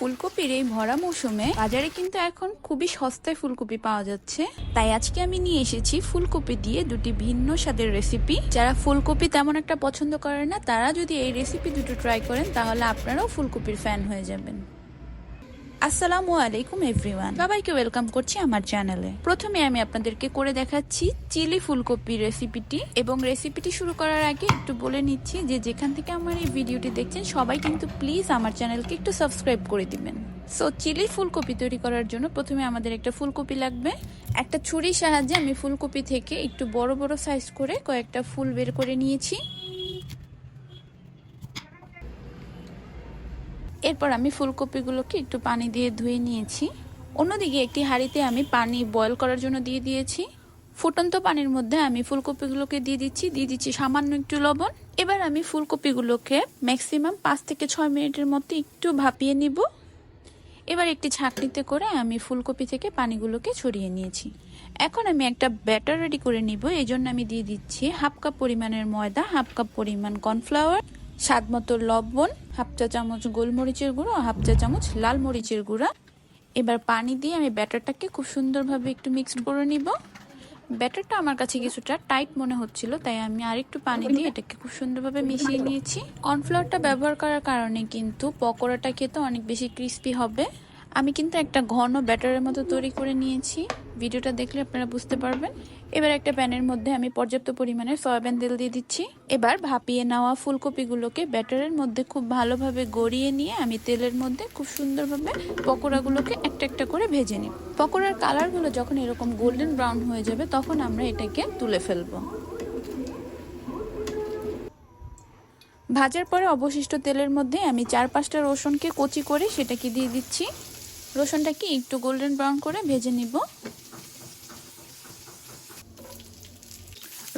ফুলকপির এই ভরা মৌসুমে বাজারে কিন্তু এখন খুবই সস্তায় ফুলকপি পাওয়া যাচ্ছে। তাই আজকে আমি নিয়ে এসেছি ফুলকপি দিয়ে দুটি ভিন্ন স্বাদের রেসিপি যারা ফুলকপি তেমন একটা পছন্দ করে না, তারা যদি এই রেসিপি দুটো ট্রাই করেন, তাহলে আপনারাও ফুলকপির ফ্যান হয়ে যাবেন। আসসালামু আলাইকুম, এভরিওয়ান। সবাইকে ওয়েলকাম করছি আমার চ্যানেলে। প্রথমে আমি আপনাদেরকে করে দেখাচ্ছি চিলি ফুলকপি রেসিপিটি এবং রেসিপিটি শুরু করার আগে একটু বলে নিচ্ছি যে যেখান থেকে আমার এই ভিডিওটি দেখছেন, সবাই কিন্তু প্লিজ আমার চ্যানেলকে একটু সাবস্ক্রাইব করে দিবেন। সো, চিলি ফুলকপি তৈরি করার জন্য প্রথমে আমাদের একটা ফুলকপি লাগবে। একটা ছুরির সাহায্যে আমি ফুলকপি থেকে একটু বড় বড় সাইজ করে কয়েকটা ফুল বের করে নিয়েছি। এরপর আমি ফুলকপিগুলোকে একটু পানি দিয়ে ধুয়ে নিয়েছি। অন্যদিকে একটি হাঁড়িতে আমি পানি বয়ল করার জন্য দিয়ে দিয়েছি। ফুটন্ত পানির মধ্যে আমি ফুলকপিগুলোকে দিয়ে দিচ্ছি। দিয়ে দিচ্ছি সামান্য একটু লবণ। এবার আমি ফুলকপিগুলোকে ম্যাক্সিমাম পাঁচ থেকে ছয় মিনিটের মধ্যে একটু ভাপিয়ে নিব। এবার একটি ছাঁকনিতে করে আমি ফুলকপি থেকে পানিগুলোকে ছড়িয়ে নিয়েছি। এখন আমি একটা ব্যাটার রেডি করে নিব। এই জন্য আমি দিয়ে দিচ্ছি হাফ কাপ পরিমাণের ময়দা, হাফ কাপ পরিমাণ কর্নফ্লাওয়ার স্বাদ মতো লবণ, হাফ চা চামচ গোলমরিচের গুঁড়ো, হাফ চা চামচ লাল মরিচের গুঁড়া। এবার পানি দিয়ে আমি ব্যাটারটাকে খুব সুন্দরভাবে একটু মিক্সড করে নিব। ব্যাটারটা আমার কাছে কিছুটা টাইট মনে হচ্ছিল, তাই আমি আরেকটু পানি দিয়ে এটাকে খুব সুন্দরভাবে মিশিয়ে নিয়েছি। কর্নফ্লাওয়ারটা ব্যবহার করার কারণে কিন্তু পকোড়াটা খেতে অনেক বেশি ক্রিস্পি হবে। আমি কিন্তু একটা ঘন ব্যাটারের মতো তৈরি করে নিয়েছি। ভিডিওটা দেখলে আপনারা বুঝতে পারবেন। এবার একটা প্যানের মধ্যে আমি পর্যাপ্ত পরিমাণে সয়াবিন তেল দিয়ে দিচ্ছি। এবার ভাপিয়ে নেওয়া ফুলকপিগুলোকে ব্যাটারের মধ্যে খুব ভালোভাবে গড়িয়ে নিয়ে আমি তেলের মধ্যে খুব সুন্দরভাবে পকোড়াগুলোকে একটা একটা করে ভেজে নিই পকোড়ার কালারগুলো যখন এরকম গোল্ডেন ব্রাউন হয়ে যাবে, তখন আমরা এটাকে তুলে ফেলব। ভাজার পরে অবশিষ্ট তেলের মধ্যে আমি চার পাঁচটা রসুনকে কচি করে সেটাকে দিয়ে দিচ্ছি। রসুনটাকে একটু গোল্ডেন ব্রাউন করে ভেজে নিব।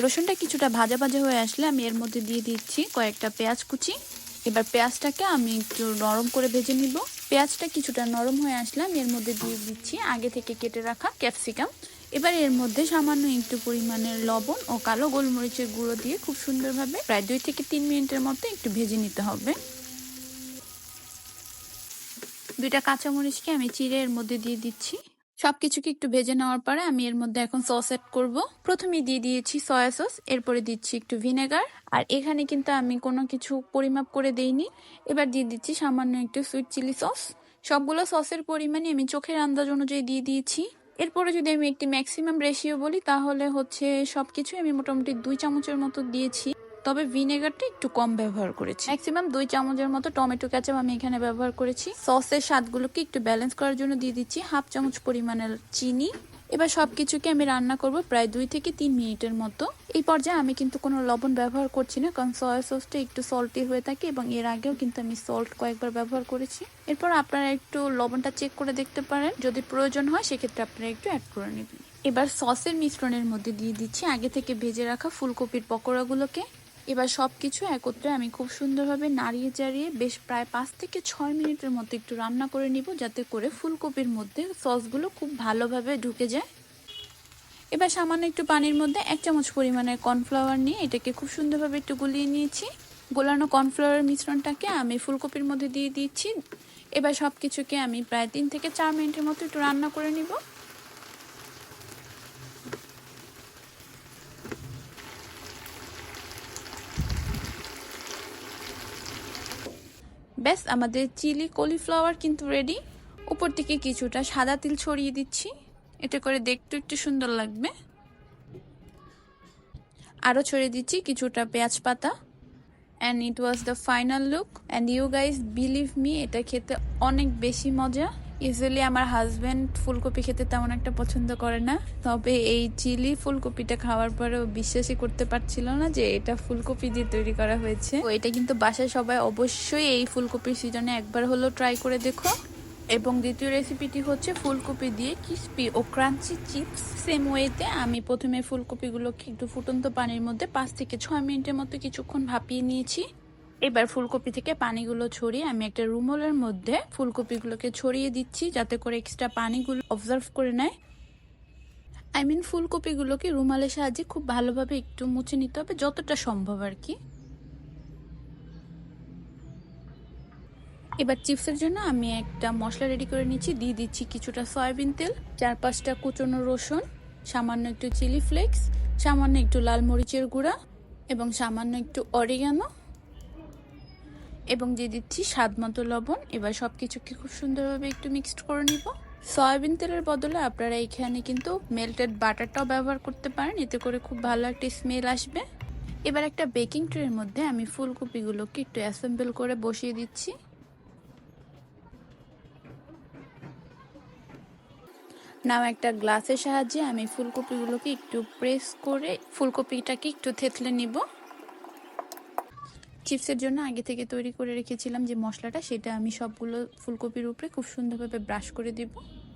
রসুনটা কিছুটা ভাজা ভাজা হয়ে আসলে আমি এর মধ্যে দিয়ে দিচ্ছি কয়েকটা পেঁয়াজ কুচি। এবার পেঁয়াজটাকে আমি একটু নরম করে ভেজে নিব। পেঁয়াজটা কিছুটা নরম হয়ে আসলে আমি এর মধ্যে দিয়ে দিচ্ছি আগে থেকে কেটে রাখা ক্যাপসিকাম। এবার এর মধ্যে সামান্য একটু পরিমাণের লবণ ও কালো গোলমরিচের গুঁড়ো দিয়ে খুব সুন্দরভাবে প্রায় দুই থেকে তিন মিনিটের মতো একটু ভেজে নিতে হবে। দুইটা কাঁচামরিচকে আমি চিড়ে এর মধ্যে দিয়ে দিচ্ছি। সবকিছুকে একটু ভেজে নেওয়ার পরে আমি এর মধ্যে এখন সস অ্যাড করব। প্রথমে দিয়ে দিয়েছি সয়া সস এরপরে দিচ্ছি একটু ভিনেগার আর এখানে কিন্তু আমি কোনো কিছু পরিমাপ করে দেইনি। এবার দিয়ে দিচ্ছি সামান্য একটু সুইট চিলি সস সবগুলো সসের পরিমাণই আমি চোখের আন্দাজ অনুযায়ী দিয়ে দিয়েছি। এরপরে যদি আমি একটি ম্যাক্সিমাম রেশিও বলি, তাহলে হচ্ছে সবকিছু আমি মোটামুটি দুই চামচের মতো দিয়েছি। তবে ভিনেগারটা একটু কম ব্যবহার করেছি। ম্যাক্সিমাম দুই চামচের মতো টমেটো ক্যাচাপ আমি এখানে ব্যবহার করেছি। সসের স্বাদগুলোকে একটু ব্যালেন্স করার জন্য দিয়ে দিচ্ছি হাফ চামচ পরিমাণের চিনি। এবার সবকিছুকে আমি রান্না করব প্রায় দুই থেকে তিন মিনিটের মতো। এই পর্যায়ে আমি কিন্তু কোনো লবণ ব্যবহার করছি না, কারণ সয়া সসটা একটু সল্টি হয়ে থাকে এবং এর আগেও কিন্তু আমি সল্ট কয়েকবার ব্যবহার করেছি। এরপর আপনারা একটু লবণটা চেক করে দেখতে পারেন। যদি প্রয়োজন হয়, সেক্ষেত্রে আপনারা একটু অ্যাড করে নেবেন। এবার সসের মিশ্রণের মধ্যে দিয়ে দিচ্ছি আগে থেকে ভেজে রাখা ফুলকপির পকোড়াগুলোকে। এবার সব কিছু একত্রে আমি খুব সুন্দরভাবে নাড়িয়ে চাড়িয়ে বেশ প্রায় পাঁচ থেকে ছয় মিনিটের মতো একটু রান্না করে নিব, যাতে করে ফুলকপির মধ্যে সসগুলো খুব ভালোভাবে ঢুকে যায়। এবার সামান্য একটু পানির মধ্যে এক চামচ পরিমাণের কর্নফ্লাওয়ার নিয়ে এটাকে খুব সুন্দরভাবে একটু গুলিয়ে নিয়েছি। গোলানো কর্নফ্লাওয়ারের মিশ্রণটাকে আমি ফুলকপির মধ্যে দিয়ে দিচ্ছি। এবার সব কিছুকে আমি প্রায় তিন থেকে চার মিনিটের মতো একটু রান্না করে নিব। ব্যাস, আমাদের চিলি কলিফ্লাওয়ার কিন্তু রেডি উপর থেকে কিছুটা সাদা তিল ছড়িয়ে দিচ্ছি। এটা করে দেখতে একটু সুন্দর লাগবে। আরও ছড়িয়ে দিচ্ছি কিছুটা পেঁয়াজ পাতা। And it was the final look and you guys believe me এটা খেতে অনেক বেশি মজা। ইউজুয়ালি আমার হাজব্যান্ড ফুলকপি খেতে তেমন একটা পছন্দ করে না। তবে এই চিলি ফুলকপিটা খাওয়ার পরেও বিশ্বাসই করতে পারছিল না যে এটা ফুলকপি দিয়ে তৈরি করা হয়েছে। তো এটা কিন্তু বাসায় সবাই অবশ্যই এই ফুলকপির সিজনে একবার হলেও ট্রাই করে দেখো। এবং দ্বিতীয় রেসিপিটি হচ্ছে ফুলকপি দিয়ে ক্রিস্পি ও ক্রাঞ্চি চিপস সেম ওয়েতে আমি প্রথমে ফুলকপিগুলোকে একটু ফুটন্ত পানির মধ্যে পাঁচ থেকে ছয় মিনিটের মতো কিছুক্ষণ ভাপিয়ে নিয়েছি। এবার ফুলকপি থেকে পানিগুলো ছড়িয়ে আমি একটা রুমলের মধ্যে ফুলকপিগুলোকে ছড়িয়ে দিচ্ছি যাতে করে এক্সট্রা পানিগুলো অবজার্ভ করে নেয়। আই মিন ফুলকপিগুলোকে রুমালের সাহায্যে খুব ভালোভাবে একটু মুছে নিতে হবে, যতটা সম্ভব আর কি। এবার চিপসের জন্য আমি একটা মশলা রেডি করে নিচ্ছি, দিয়ে দিচ্ছি কিছুটা সয়াবিন তেল চার পাঁচটা কুচনো রসুন, সামান্য একটু চিলি ফ্লেক্স সামান্য একটু লাল মরিচের গুঁড়া এবং সামান্য একটু অরিগানো এবং দিয়ে দিচ্ছি স্বাদ মতো লবণ। এবার সব কিছুকে খুব সুন্দরভাবে একটু মিক্সড করে নিব। সয়াবিন তেলের বদলে আপনারা এখানে কিন্তু মেল্টেড বাটারটাও ব্যবহার করতে পারেন। এতে করে খুব ভালো একটা স্মেল আসবে। এবার একটা বেকিং ট্রের মধ্যে আমি ফুলকপিগুলোকে একটু অ্যাসেম্বল করে বসিয়ে দিচ্ছি। নাও একটা গ্লাসের সাহায্যে আমি ফুলকপিগুলোকে একটু প্রেস করে ফুলকপিটাকে একটু থেতলে নিব। চিপসের জন্য আগে থেকে তৈরি করে রেখেছিলাম যে মশলাটা, সেটা আমি সবগুলো ফুলকপির উপরে খুব সুন্দরভাবে ব্রাশ করে দিব।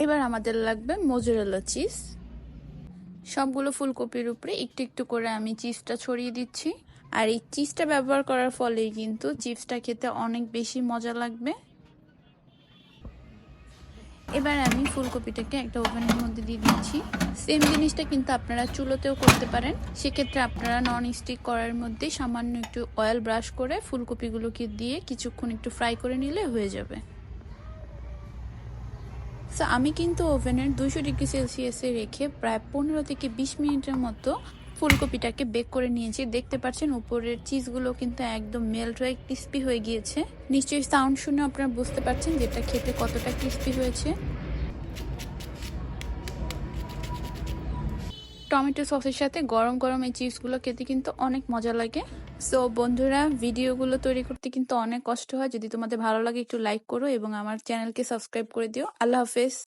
এবার আমাদের লাগবে মোজরেলা চিজ সবগুলো ফুলকপির উপরে একটু একটু করে আমি চিজটা ছড়িয়ে দিচ্ছি। আর এই চিজটা ব্যবহার করার ফলেই কিন্তু চিপসটা খেতে অনেক বেশি মজা লাগবে। এবার আমি ফুলকপিটাকে একটা ওভেনের মধ্যে দিয়ে দিচ্ছি। সেম জিনিসটা কিন্তু আপনারা চুলোতেও করতে পারেন। সেক্ষেত্রে আপনারা নন স্টিক করার মধ্যে সামান্য একটু অয়েল ব্রাশ করে ফুলকপিগুলোকে দিয়ে কিছুক্ষণ একটু ফ্রাই করে নিলে হয়ে যাবে। সো আমি কিন্তু ওভেনের দুশো ডিগ্রি সেলসিয়াসে রেখে প্রায় পনেরো থেকে বিশ মিনিটের মতো ফুলকপিটাকে বেক করে নিয়েছি। দেখতে পাচ্ছেন উপরের চিজগুলো কিন্তু একদম মেল্ট হয়ে ক্রিস্পি হয়ে গিয়েছে। নিশ্চয়ই সাউন্ড শুনে আপনারা বুঝতে পারছেন যেটা খেতে কতটা ক্রিস্পি হয়েছে। টমেটো সসের সাথে গরম গরম এই চিপসগুলো খেতে কিন্তু অনেক মজা লাগে। সো বন্ধুরা, ভিডিওগুলো তৈরি করতে কিন্তু অনেক কষ্ট হয়। যদি তোমাদের ভালো লাগে, একটু লাইক করো এবং আমার চ্যানেলকে সাবস্ক্রাইব করে দিও। আল্লাহ হাফেজ।